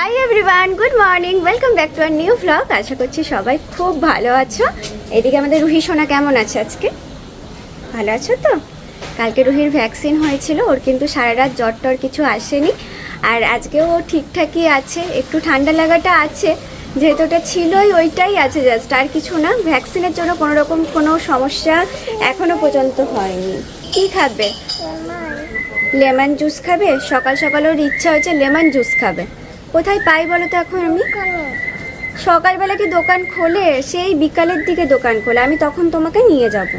Hi everyone good morning welcome back to our new vlog আশা করছি সবাই খুব ভালো আছো। এদিকে আমাদের রুহি সোনা কেমন আছে আজকে? ভালো আছো তো? কালকে রুহির ভ্যাকসিন হয়েছিল ওর কিন্তু সারা রাত জ্বর টর কিছু আসেনি। আর আজকেও ও ঠিকঠাকই আছে একটু ঠান্ডা লাগাটা আছে। যেহেতু ওটা ছিলই ওইটাই আছে জাস্ট আর কিছু না। ভ্যাকসিনের জন্য কোনো রকম কোনো সমস্যা এখনও পর্যন্ত হয়নি। কি খাবে? লেমন জুস খাবে? সকাল সকাল ওর ইচ্ছা হয়েছে লেমন জুস খাবে। কোথায় পাই বলো তো এখন আমি? সকালবেলা কি দোকান খোলে? সেই বিকালের দিকে দোকান খোলে। আমি তখন তোমাকে নিয়ে যাব।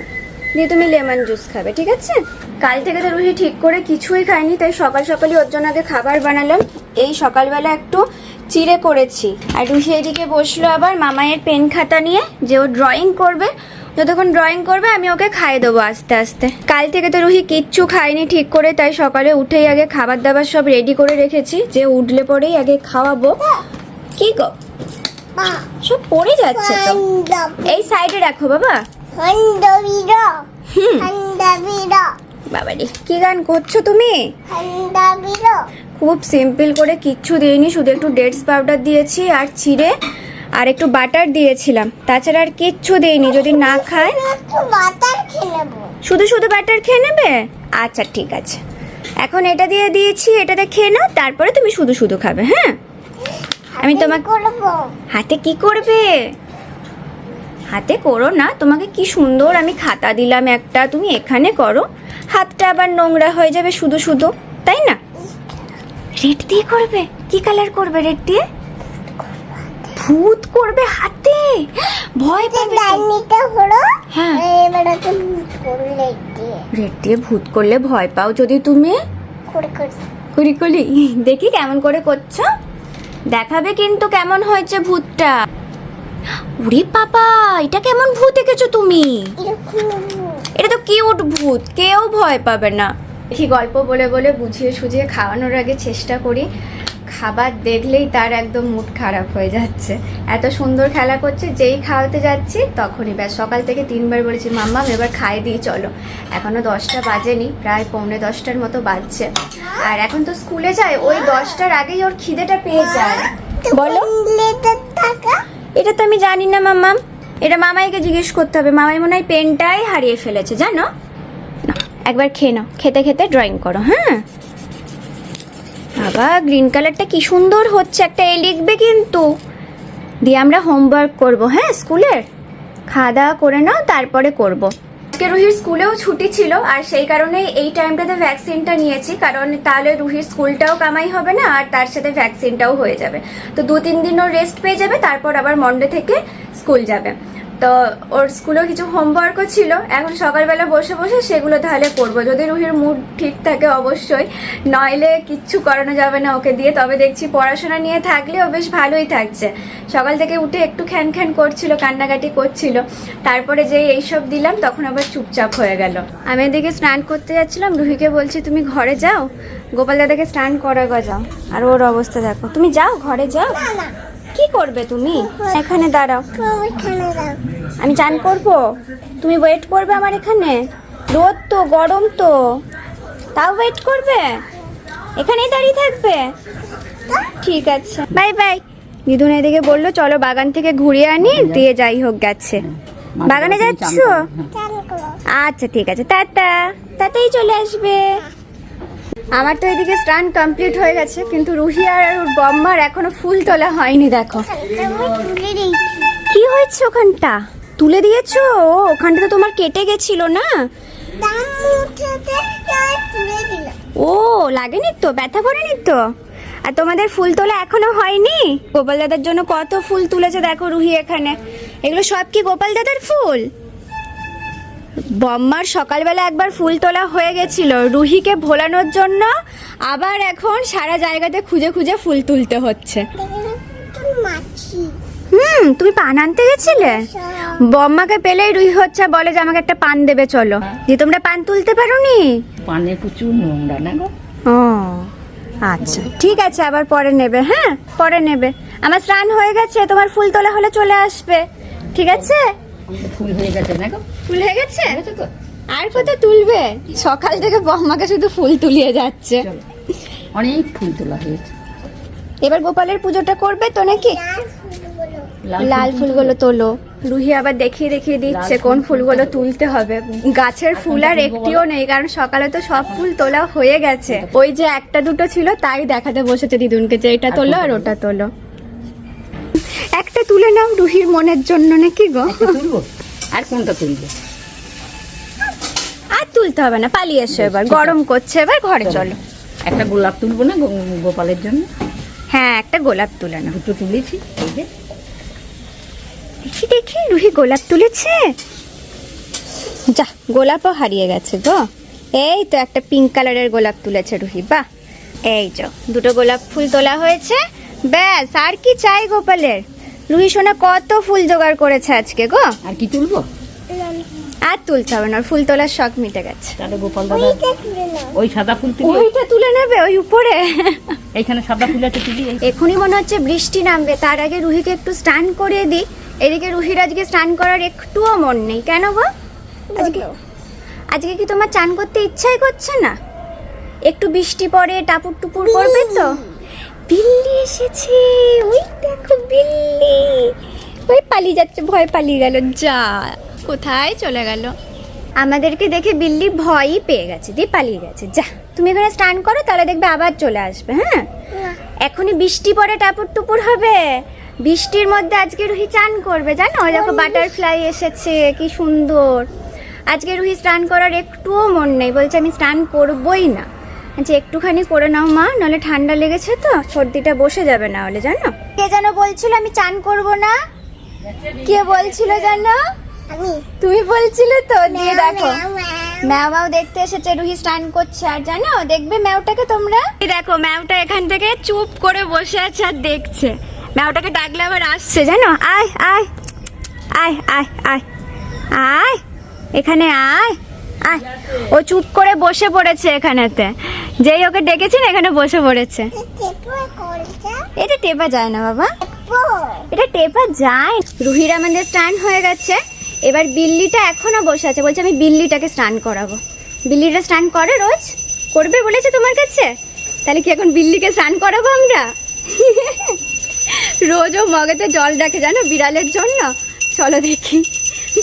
দিয়ে তুমি লেমন জুস খাবে, ঠিক আছে? কাল থেকে তো রুহি ঠিক করে কিছুই খায়নি, তাই সকাল সকালই ওর জন্য আগে খাবার বানালাম। এই সকালবেলা একটু চিড়ে করেছি। আর রুহি এদিকে বসল আবার মামায়ের পেন খাতা নিয়ে, যে ও ড্রয়িং করবে। যতক্ষণ ড্রয়িং করবে আমি ওকে খাইয়ে দেবো আস্তে আস্তে। কাল থেকে তো রুহি কিচ্ছু খায়নি ঠিক করে তাই সকালে উঠেই আগে খাবার দাবার সব রেডি করে রেখেছি। যে উঠলে পরেই আগে খাওয়াবো। কি গো? সব পড়ে যাচ্ছে তো। এই সাইডে রাখো বাবা। বাবারে কি গান করছ তুমি? খুব সিম্পল করে কিচ্ছু দিইনি শুধু একটু ডেটস পাউডার দিয়েছি আর চিড়ে আর একটু বাটার দিয়েছিলাম। তাছাড়া আর কিচ্ছু দেইনি যদি না খায়? শুধু শুধু বাটার খেয়ে নেবে? আচ্ছা ঠিক আছে। এখন এটা দিয়ে দিয়েছি এটাতে খেয়ে নাও তারপরে তুমি শুধু শুধু খাবে হ্যাঁ? আমি তোমাকে হাতে কি করবে? হাতে করো না তোমাকে কি সুন্দর আমি খাতা দিলাম একটা তুমি এখানে করো। হাতটা আবার নোংরা হয়ে যাবে শুধু শুধু তাই না? রেড দিয়ে করবে? কি কালার করবে রেড দিয়ে? ভূত করবে হাতে। ভয় পাবে তো। হ্যাঁ। রেড দিয়ে ভূত করলে ভয় পাও যদি তুমি। করি করি দেখি কেমন করে করছ। দেখাবে কিন্তু কেমন হয়েছে ভূতটা। উরে বাবা এটা কেমন ভূত এঁকেছো তুমি? এটা তো কিউট ভূত কেউ ভয় পাবে না। দেখি গল্প বলে বলে বুঝিয়ে সুঝিয়ে খাওয়ানোর আগে চেষ্টা করি। খাবার দেখলেই তার একদম মুড খারাপ হয়ে যাচ্ছে। এত সুন্দর খেলা করছে, যেই খাওয়াতে যাচ্ছি তখনই ব্যাস, সকাল থেকে তিনবার বলেছি মাম্মাম এবার খাইয়ে দিই চলো। এখনও দশটা বাজেনি, প্রায় পৌনে দশটার মতো বাজছে। আর এখন তো স্কুলে যায়, ওই দশটার আগেই ওর খিদেটা পেয়ে যায়। বলো। এটা তো আমি জানি না, মাম্মাম। এটা মামাইকে জিজ্ঞেস করতে হবে। মামাই মনে হয় পেনটাই হারিয়ে ফেলেছে, জানো? একবার খেয়ে নাও। খেতে খেতে ড্রয়িং করো হ্যাঁ? বাবা গ্রিন কালারটা কি সুন্দর হচ্ছে একটা এ লিখবে কিন্তু। দিয়ে আমরা হোমওয়ার্ক করব হ্যাঁ স্কুলের? খাওয়া দাওয়া করে নাও, তারপরে করব। আজকে রুহির স্কুলেও ছুটি ছিল, আর সেই কারণে এই টাইমটাতে ভ্যাকসিনটা নিয়েছি, কারণ তাহলে রুহির স্কুলটাও কামাই হবে না, আর তার সাথে ভ্যাকসিনটাও হয়ে যাবে। তো দু তিন দিনও রেস্ট পেয়ে যাবে, তারপর আবার মন্ডে থেকে স্কুল যাবে। তো ওর স্কুলেও কিছু হোমওয়ার্কও ছিল। এখন সকালবেলা বসে বসে সেগুলো তাহলে করব। যদি রুহির মুড ঠিক থাকে অবশ্যই। নইলে কিচ্ছু করানো যাবে না ওকে দিয়ে। তবে দেখছি পড়াশোনা নিয়ে থাকলেও বেশ ভালোই থাকছে। সকাল থেকে উঠে একটু খ্যান খ্যান করছিল, কান্নাকাটি করছিল। তারপরে যে এইসব দিলাম, তখন আবার চুপচাপ হয়ে গেল। আমি এদিকে স্নান করতে যাচ্ছিলাম। রুহিকে বলছি, তুমি ঘরে যাও? গোপাল দাদাকে স্নান করাগো যাও। আর ওর অবস্থা দেখো। তুমি যাও? ঘরে যাও? কি করবে তুমি? এখানে দাঁড়াও। আমি চান করব? তুমি ওয়েট করবে আমার এখানে? রোদ তো গরম তো। তাও ওয়েট করবে? এখানেই দাঁড়িয়ে থাকবে? ঠিক আছে। বাই বাই দিদুন এদিকে বলল চলো বাগান থেকে ঘুরিয়ে আনি দিয়ে যাই হোক গেছে। বাগানে যাচ্ছ? আচ্ছা ঠিক আছে। টাটা। তাতেই চলে আসবে। আমার তো এদিকে স্নান কমপ্লিট হয়ে গেছে, কিন্তু রুহি আর ওর বম্মার এখনও ফুল তোলা হয়নি, দেখো। কি হয়েছে ওখানটা? তুলে দিয়েছ? ওখানটা তো তোমার কেটে গেছিল না? ও, লাগেনি তো? ব্যথা করেনি তো? আর তোমাদের ফুল তোলা এখনও হয়নি? গোপাল দাদার জন্য কত ফুল তুলেছে দেখো রুহি এখানে। এগুলো সব কি গোপাল দাদার ফুল? বম্মার সকালবেলা একবার ফুল তোলা হয়ে গেছিল। রুহিকে ভোলানোর জন্য আবার এখন সারা জায়গাতে খুঁজে খুঁজে ফুল তুলতে হচ্ছে। হুম তুমি পান আনতে গেছিলে? বম্মাকে পেলেই রুহি হচ্ছে বলে যে আমাকে একটা পান দেবে চলো। যে তোমরা পান তুলতে পারোনি? পানে প্রচুর নোংরা না গো? ও আচ্ছা। ঠিক আছে আবার পরে নেবে হ্যাঁ? পরে নেবে। আমার স্নান হয়ে গেছে তোমার ফুল তোলা হলে চলে আসবে। ঠিক আছে? ফুল হয়ে গেছে না গো? ফুল হয়ে গেছে আর কত তুলবে? সকাল থেকে বম্মাকে শুধু ফুল তুলিয়ে যাচ্ছে। অনেক ফুল তোলা হয়েছে। এবার গোপালের পুজোটা করবে তো নাকি? লাল ফুলগুলো তোলো। রুহি আবার দেখিয়ে দেখিয়ে দিচ্ছে কোন ফুল ফুলগুলো তুলতে হবে। গাছের ফুল আর একটিও নেই কারণ সকালে তো সব ফুল তোলা হয়ে গেছে। ওই যে একটা দুটো ছিল তাই দেখাতে বসেছে দিদুনকে যে এটা তোলো আর ওটা তোলো। একটা তুলে নাও রুহির মনের জন্য নাকি গো? আর কোনটা তুলবে? আর তুলতে হবে না পালিয়ে এসো এবার গরম করছে এবার ঘরে চলো। একটা গোলাপ তুলবো না গোপালের জন্য? হ্যাঁ একটা গোলাপ তুলে না দুটো তুলেছি এই যে। দেখি দেখি রুহি গোলাপ তুলেছে। যা গোলাপও হারিয়ে গেছে গো। এই তো একটা পিঙ্ক কালারের গোলাপ তুলেছে রুহি বাহ। এই যো দুটো গোলাপ ফুল তোলা হয়েছে। ব্যাস আর কি চাই গোপালের? রুহি সোনা কত ফুল জোগাড় করেছে আজকে গো? আর কি তুলবো? আর তুলতে হবে না ফুল তোলার শখ মিটে গেছে। তাহলে গোপাল দাদা ওই সাদা ফুল তুলি। ওইটা তুলে নেবে ওই উপরে? এইখানে সাদা ফুল আছে তুলি এই। এখনই মনে হচ্ছে বৃষ্টি নামবে তার আগে রুহিকে একটু স্নান করিয়ে দিই। এদিকে রুহির আজকে স্নান করার একটুও মন নেই। কেন গো? আজকে আজকে কি তোমার চান করতে ইচ্ছাই করছে না? একটু বৃষ্টি পড়ে টাপুর টুপুর করবে তো? বিল্লি! এসেছে। ওই দেখো বিল্লি। ওই পালিয়ে যাচ্ছে ভয় পালিয়ে গেল। যা কোথায় চলে গেল? আমাদেরকে দেখে বিল্লি ভয়ই পেয়ে গেছে দিয়ে পালিয়ে গেছে। যা তুমি এখানে স্নান করো তাহলে দেখবে আবার চলে আসবে হ্যাঁ? এখনই বৃষ্টি পড়ে টাপুর টুপুর হবে। বৃষ্টির মধ্যে আজকে রুহি চান করবে জানো? দেখো বাটারফ্লাই এসেছে কি সুন্দর। আজকে রুহি স্নান করার একটুও মন নেই বলছে আমি স্নান করবই না। আচ্ছা একটুখানি করে নাও মা নাহলে ঠান্ডা লেগেছে তো সর্দিটা বসে যাবে না হলে জানো? কে যেন বলছিল আমি চান করব না? কে বলছিল জানো? তুমি বলছিলে তো দিয়ে দেখো। ম্যাও দেখতে এসেছে রুহি স্নান করছে আর জানো দেখবে ম্যাওটাকে তোমরা? এই দেখো ম্যাওটা এখান থেকে চুপ করে বসে আছে আর দেখছে। ম্যাওটাকে ডাকলে আবার আসছে জানো? আয় আয় আয় আয় আয় আয়। এখানে আয়। আয় ও চুপ করে বসে পড়েছে এখানেতে। যেই ওকে ডেকেছেন এখানে বসে পড়েছে। এটা টেপা যায় না বাবা। এটা টেপা যায়। রুহির আমাদের স্নান হয়ে গেছে। এবার বিল্লিটা এখনও বসে আছে। বলছে আমি বিল্লিটাকে স্নান করাবো। বিল্লিটা স্নান করে রোজ? করবে বলেছে তোমার কাছে? তাহলে কি এখন বিল্লিকে স্নান করাবো আমরা? রোজ ও মগেতে জল রাখে জানো? বিড়ালের জন্য? চলো দেখি।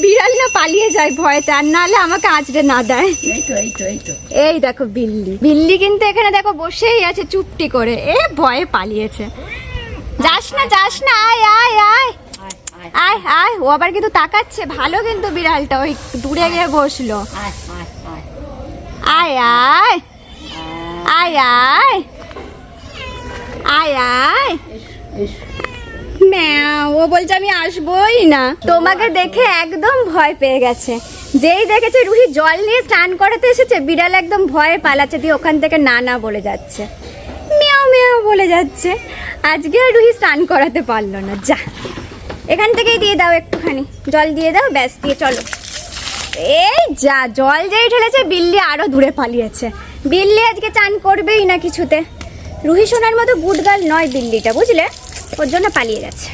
বিড়াল না পালিয়ে যায় ভয়তে আর নাহলে আমাকে আজরে না দেয়। এই দেখো বিল্লি। বিল্লি কিন্তু এখানে দেখো বসেই আছে চুপটি করে। এ ভয়ে পালিয়েছে। যাস না যাস না আয় আয় আয়। আয় আয় ও আবার কিন্তু তাকাচ্ছে। ভালো কিন্তু বিড়ালটা ওই দূরে গিয়ে বসল। আয় আয় আয়। আয় আয়। আয় ও বলছে আমি আসবোই না। তোমাকে দেখে একদম ভয় পেয়ে গেছে। যেই দেখেছে রুহি জল নিয়ে স্নান করাতে এসেছে, বিড়াল একদম ভয়ে পালাচ্ছে, দিয়ে ওখান থেকে না না বলে যাচ্ছে। মেয়াও মেয়াও বলে যাচ্ছে। আজকে আর রুহি স্নান করাতে পারল না। যা, এখান থেকেই দিয়ে দাও একটুখানি। জল দিয়ে দাও, ব্যাস, দিয়ে চলো। এই যা, জল যেই ঢেলেছে, বিল্লি আরও দূরে পালিয়েছে। বিল্লি আজকে চান করবেই না কিছুতে। রুহি সোনার মতো গুডগাল নয় বিল্লিটা, বুঝলে? ওর জন্য পালিয়ে গেছে।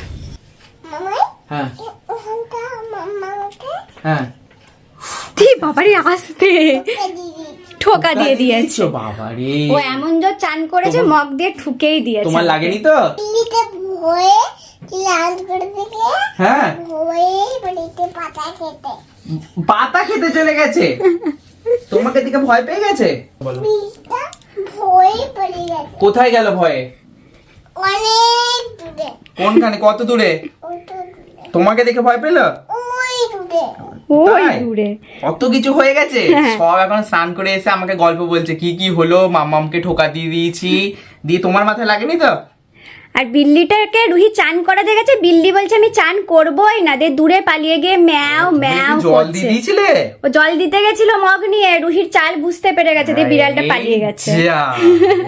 হ্যাঁ। হ্যাঁ। বাবারে আসতে। ঠোকা দিয়ে দিয়েছে। ও এমন জোর চান করেছে মগ দিয়ে ঠুকেই দিয়েছে। তোমার লাগেনি তো? দিল্লিতে ভয়ে ক্লান্ত করে থেকে হ্যাঁ। ভয়ে পাতা খেতে। পাতা খেতে চলে গেছে? তোমাকে দিকে ভয় পেয়ে গেছে? ভয়ে পড়ে গেছে। কোথায় গেল ভয়ে? অনেক দূরে। কোনখানে? কত দূরে? তোমাকে দেখে ভয় পেল? ওই দূরে। ওই তাই? দূরে। কত কিছু হয়ে গেছে? হ্যাঁ। সব এখন স্নান করে এসে আমাকে গল্প বলছে কি কি হলো মামামকে ঠোকা দিয়ে দিয়েছি। দিয়ে তোমার মাথায় লাগেনি তো? আর বিল্লিটাকে রুহি চান করাতে গেছে বিল্লি বলছে আমি চান করবোই না দে দূরে পালিয়ে গিয়ে ম্যাও ম্যাও জল দিয়ে দিয়েছিলে? ও জল দিতে গেছিল মগ নিয়ে রুহির চাল বুঝতে পেরে গেছে দিয়ে বিড়ালটা পালিয়ে গেছে।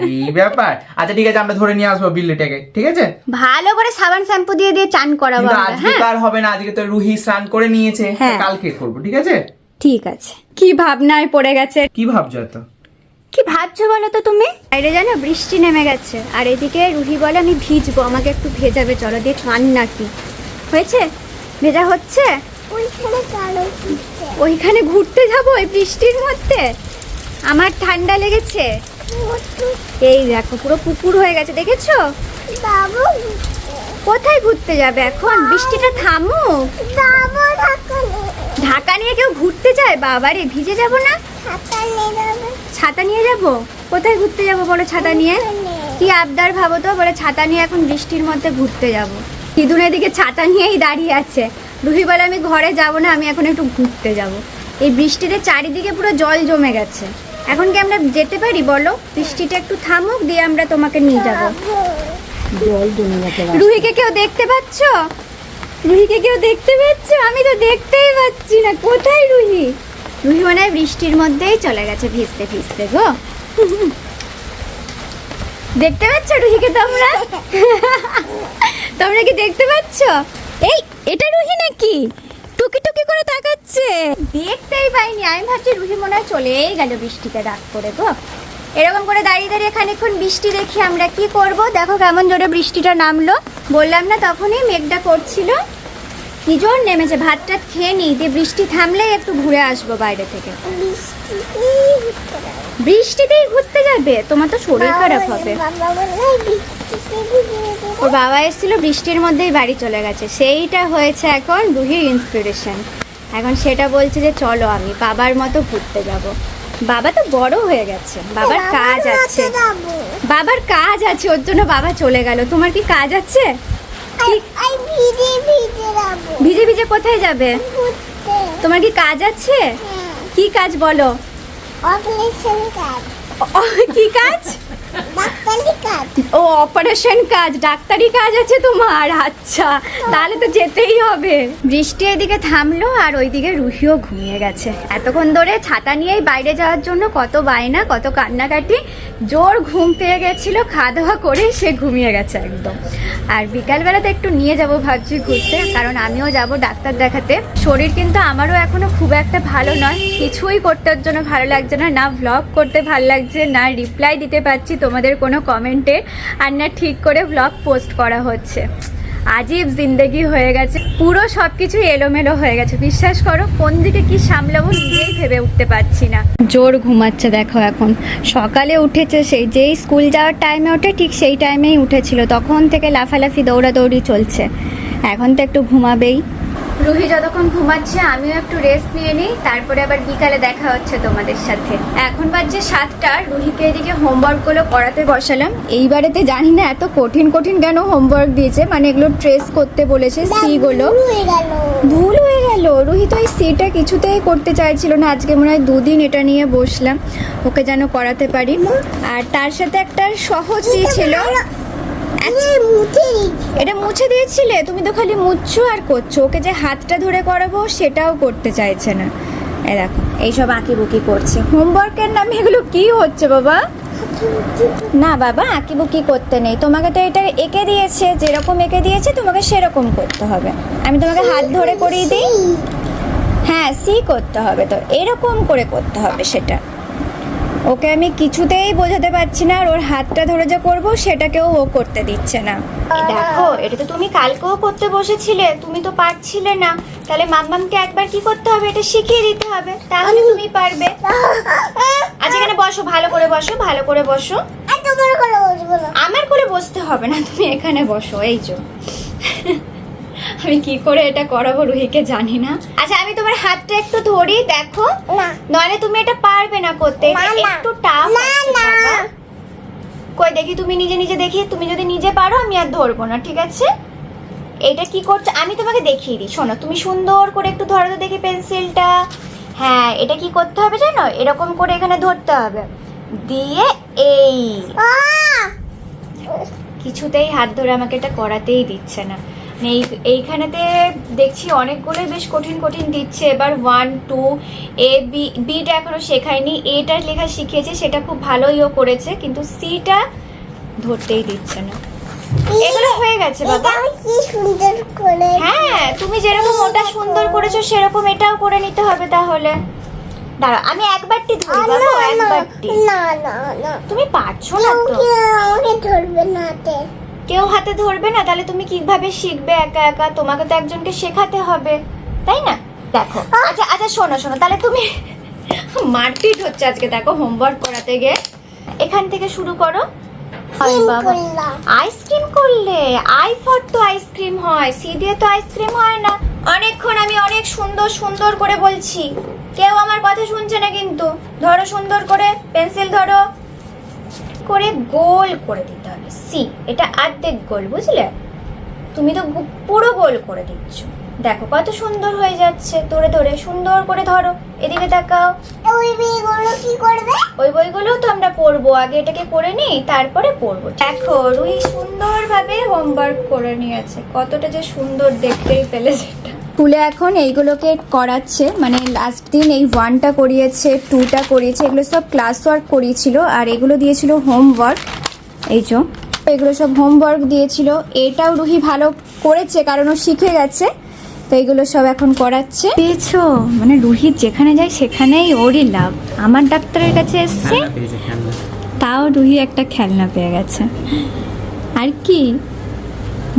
এই ব্যাপার। আচ্ছা ঠিক আছে আমরা ধরে নিয়ে আসব বিল্লিটাকে ঠিক আছে? ভালো করে সাবান শ্যাম্পু দিয়ে দিয়ে চান করাবো আজকে হ্যাঁ? তো আর হবে না আজকে তো রুহি স্নান করে নিয়েছে হ্যাঁ। কালকে করব ঠিক আছে? ঠিক আছে। কি ভাবনায় পড়ে গেছে? কি ভাবছ এত? কি ভাবছ বলো তো তুমি? বাইরে জানো বৃষ্টি নেমে গেছে। আর এদিকে রুহি বলে আমি ভিজবো আমাকে একটু ভেজাবে চলো দিয়ে খান নাকি। হয়েছে? ভেজা হচ্ছে? ওইখানে ঘুরতে যাব এই বৃষ্টির মধ্যে? আমার ঠান্ডা লেগেছে। এই দেখো পুরো পুকুর হয়ে গেছে দেখেছ? কোথায় ঘুরতে যাবে এখন? বৃষ্টিটা থামুক। ঢাকা নিয়ে কেউ ঘুরতে যায়? বাবারে ভিজে যাব না? ছাতা নিয়ে যাবে? কোথায় ঘুরতে যাব বলো ছাতা নিয়ে? কি আবদার ভাবো তো? বলে ছাতা নিয়ে এখন বৃষ্টির মধ্যে ঘুরতে যাব। সিঁদুর এদিকে ছাতা নিয়েই দাঁড়িয়ে আছে। রুহি বলে আমি ঘরে যাব না আমি এখন একটু ঘুরতে যাব। এই বৃষ্টিতে চারিদিকে পুরো জল জমে গেছে। এখন কি আমরা যেতে পারি বলো? বৃষ্টিটা একটু থামুক দিয়ে আমরা তোমাকে নিয়ে যাব। জল জমে গেছে রুহিকে কেউ দেখতে পাচ্ছ? রুহিকে কেউ দেখতে পাচ্ছ? আমি তো দেখতেই পাচ্ছি না। কোথায় রুহি? রুহি মনে হয় বৃষ্টির মধ্যেই চলে গেছে ভিজতে ভিজতে গো। দেখতে পাচ্ছ রুহিকে তোমরা? তোমরা কি দেখতে পাচ্ছ? এই, এটা রুহি নাকি? টুকি টুকি করে তাকাচ্ছে। দেখতেই পাইনি। আমি ভাবছি রুহি মনে হয় চলেই গেল বৃষ্টিতে ডাক করে গো। এরকম করে দাঁড়িয়ে দাঁড়িয়ে খানিকক্ষণ বৃষ্টি দেখি আমরা কি করব? দেখো কেমন জোরে বৃষ্টিটা নামলো। বললাম না, তখনই মেঘটা করছিল। কি জোর নেমেছে? ভাত টাত খেয়ে নিই দিয়ে বৃষ্টি থামলেই একটু ঘুরে আসব বাইরে থেকে। বৃষ্টিতেই ঘুরতে যাবে? তোমার তো শরীর খারাপ হবে। ওর বাবা এসেছিল বৃষ্টির মধ্যেই বাড়ি চলে গেছে। সেইটা হয়েছে এখন রুহির ইন্সপিরেশন এখন সেটা বলছে যে চলো আমি বাবার মতো ঘুরতে যাব। বাবা তো বড় হয়ে গেছে। বাবার কাজ আছে। বাবার কাজ আছে ওর জন্য বাবা চলে গেল। তোমার কি কাজ আছে? ভিজে ভিজে কোথায় যাবে? তোমার কি কাজ আছে? হ্যাঁ। কি কাজ বলো? কি কাজ? ও অপারেশন কাজ, ডাক্তারি কাজ আছে তোমার আচ্ছা। তাহলে তো যেতেই হবে। বৃষ্টি এদিকে থামলো আর ওইদিকে রুহিও ঘুমিয়ে গেছে। এতক্ষণ ধরে ছাতা নিয়েই বাইরে যাওয়ার জন্য কত বায়না, কত কান্নাকাটি, জোর ঘুম পেয়ে গেছিল, খাওয়া দাওয়া করে সে ঘুমিয়ে গেছে একদম। আর বিকালবেলাতে একটু নিয়ে যাব ভাবছি ঘুরতে, কারণ আমিও যাব ডাক্তার দেখাতে। শরীর কিন্তু আমারও এখনও খুব একটা ভালো নয়। কিছুই করতে জন্য ভালো লাগছে না না ভ্লগ করতে ভালো লাগছে, না রিপ্লাই দিতে পারছি তোমাদের কোনো কমেন্টে আর না ঠিক করে ব্লগ পোস্ট করা হচ্ছে। আজীব জিন্দেগি হয়ে গেছে, পুরো সব কিছু এলোমেলো হয়ে গেছে। বিশ্বাস করো, কোন দিকে কি সামলাবো নিজেই ভেবে উঠতে পারছি না। জোর ঘুমাচ্ছে দেখো এখন। সকালে উঠেছে সেই যেই স্কুল যাওয়ার টাইমে ওঠে, ঠিক সেই টাইমেই উঠেছিল। তখন থেকে লাফালাফি, দৌড়াদৌড়ি চলছে। এখন তো একটু ঘুমাবেই। রুহি যতক্ষণ ঘুমাচ্ছে আমিও একটু রেস্ট নিয়ে নিই তারপরে আবার বিকালে দেখা হচ্ছে তোমাদের সাথে। এখন বাজছে সাতটা রুহিকে এদিকে হোমওয়ার্কগুলো করাতে বসালাম। এইবারেতে জানি না এত কঠিন কঠিন কেন হোমওয়ার্ক দিয়েছে মানে এগুলো ট্রেস করতে বলেছে সিগুলো ভুল হয়ে গেল। রুহি তো ওই সিটা কিছুতেই করতে চাইছিল না আজকে মনে হয় দুদিন এটা নিয়ে বসলাম ওকে যেন করাতে পারি। আর তার সাথে একটা সহজ দিয়েছিল আচ্ছা, এই মুছে দিচ্ছি এটা মুছে দিয়েছিলে? তুমি তো খালি মুছছো আর করছ। ওকে যে হাতটা ধরে করাবো সেটাও করতে চাইছে না। এ দেখো এইসব আঁকি বুকি করছে। হোমওয়ার্কের নামে এগুলো কি হচ্ছে বাবা? না বাবা আঁকি বুকি করতে নেই। তোমাকে তো এটা এঁকে দিয়েছে যেরকম এঁকে দিয়েছে তোমাকে সেরকম করতে হবে। আমি তোমাকে হাত ধরে করিয়ে দিই। হ্যাঁ সি করতে হবে তো। এরকম করে করতে হবে সেটা। ওকে আমি কিছুতেই বোঝাতে পারছি না আর ওর হাতটা ধরে যে করব সেটাকেও ও করতে দিচ্ছে না। দেখো এটা তো তুমি কালকেও করতে বসেছিলে তুমি তো পারছিলে না। তাহলে মাম্মামকে একবার কি করতে হবে? এটা শিখিয়ে দিতে হবে। তাহলে তুমি পারবে। আচ্ছা এখানে বসো ভালো করে বসো ভালো করে বসো। আর করে বসবো না। আমার করে বসতে হবে না তুমি এখানে বসো এই যে। আমি কি করে এটা করাবো রুহিকে জানি না। আচ্ছা আমি তোমার হাতটা একটু ধরি দেখো। না নইলে তুমি এটা পারবে না করতে। একটু টাফ। কই দেখি তুমি নিজে নিজে দেখি। তুমি যদি নিজে পারো আমি আর ধরবো না ঠিক আছে? এটা কি করছ? আমি তোমাকে দেখিয়ে দিই শোনো। তুমি সুন্দর করে একটু ধরো তো দেখি পেন্সিলটা। হ্যাঁ এটা কি করতে হবে জানো? এরকম করে এখানে ধরতে হবে। দিয়ে এই। কিছুতেই হাত ধরে আমাকে এটা করাতেই দিচ্ছে না। এই এইখানেতে দেখছি অনেকগুলোই বেশ কঠিন কঠিন দিচ্ছে। এবার ওয়ান টু এ বি বিটা এখনও শেখায়নি। এটা লেখা শিখিয়েছে সেটা খুব ভালোই ও করেছে কিন্তু সিটা ধরতেই দিচ্ছে না। এগুলো হয়ে গেছে বাবা। হ্যাঁ তুমি যেরকম ওটা সুন্দর করেছ সেরকম এটাও করে নিতে হবে তাহলে। দাঁড়াও আমি একবারটি ধরি বাবা একবারটি। না না না। তুমি পারছ না তো। আমাকে ধরবে না কেউ হাতে ধরবে না তাহলে তুমি কীভাবে শিখবে একা একা? তোমাকে তো একজনকে শেখাতে হবে তাই না? দেখো আচ্ছা আচ্ছা শোনো শোনো তাহলে তুমি মারপিট হচ্ছে আজকে দেখো হোমওয়ার্ক করাতে গিয়ে। এখান থেকে শুরু করো। আইসক্রিম করলে আই ফর তো আইসক্রিম হয় সি দিয়ে তো আইসক্রিম হয় না। অনেকক্ষণ আমি অনেক সুন্দর সুন্দর করে বলছি। কেউ আমার কথা শুনছে না কিন্তু। ধরো সুন্দর করে পেন্সিল ধরো করে গোল করে দিতে হবে। সি এটা অর্ধেক গোল বুঝলে? তুমি তো পুরো গোল করে দিচ্ছ। দেখো কত সুন্দর হয়ে যাচ্ছে। ধরে ধরে সুন্দর করে ধরো। এদিকে তাকাও। ওই মেয়েগুলো কি করবে? ওই বইগুলো তো আমরা পড়ব। আগে এটাকে করে নিই তারপরে পড়ব। দেখো রুহি সুন্দরভাবে হোমওয়ার্ক করে নিয়েছে। কতটা যে সুন্দর দেখতেই পেলে সেটা। স্কুলে এখন এইগুলোকে করাচ্ছে মানে লাস্ট দিন এই ওয়ানটা করিয়েছে টুটা করিয়েছে এগুলো সব ক্লাস ওয়ার্ক করিয়েছিল আর এগুলো দিয়েছিল হোমওয়ার্ক এই যে এগুলো সব হোমওয়ার্ক দিয়েছিল। এটাও রুহি ভালো করেছে কারণ ও শিখে গেছে তো এগুলো সব এখন করাচ্ছে। পেয়েছ মানে রুহি যেখানে যায় সেখানেই ওরই লাভ। আমার ডাক্তারের কাছে এসছে তাও রুহি একটা খেলনা পেয়ে গেছে। আর কি?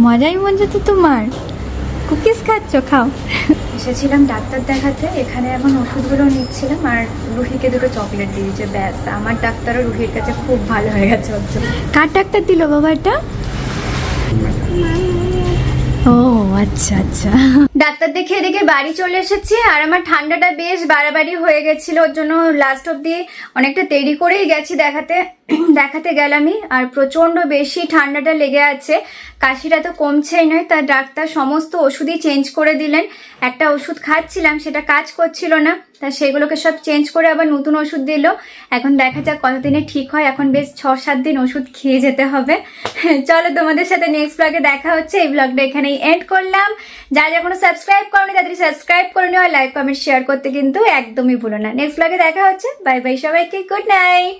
মজাই মজা তো তোমার। কুকিজ খাচ্ছ? খাও। এসেছিলাম ডাক্তার দেখাতে এখানে এখন ওষুধগুলো নিচ্ছিলাম আর রুহিকে দুটো চকলেট দিয়েছে ব্যাস। আমার ডাক্তারও রুহির কাছে খুব ভালো হয়ে গেছে। কার ডাক্তার দিল বাবা এটা? ও আচ্ছা আচ্ছা। ডাক্তার দেখে এদিকে বাড়ি চলে এসেছি আর আমার ঠান্ডাটা বেশ বাড়াবাড়ি হয়ে গেছিল ওর জন্য লাস্ট অব্দি অনেকটা দেরি করেই গেছি দেখাতে। দেখাতে গেলামই। আর প্রচণ্ড বেশি ঠান্ডাটা লেগে আছে। কাশিটা তো কমছেই নয় তার ডাক্তার সমস্ত ওষুধই চেঞ্জ করে দিলেন। একটা ওষুধ খাচ্ছিলাম, সেটা কাজ করছিল না। তা সেগুলোকে সব চেঞ্জ করে আবার নতুন ওষুধ দিল। এখন দেখা যাক কতদিনে ঠিক হয়। এখন বেশ ছ সাত দিন ওষুধ খেয়ে যেতে হবে। চলো তোমাদের সাথে নেক্সট ব্লগে দেখা হচ্ছে। এই ব্লগটা এখানেই এন্ড করলাম। যা যা কোনো সাবস্ক্রাইব করনি তাদের সাবস্ক্রাইব করে নিও। লাইক কমেন্ট শেয়ার করতে কিন্তু একদমই ভুলো না। নেক্সট ব্লগে দেখা হচ্ছে। বাই বাই সবাইকে। Good night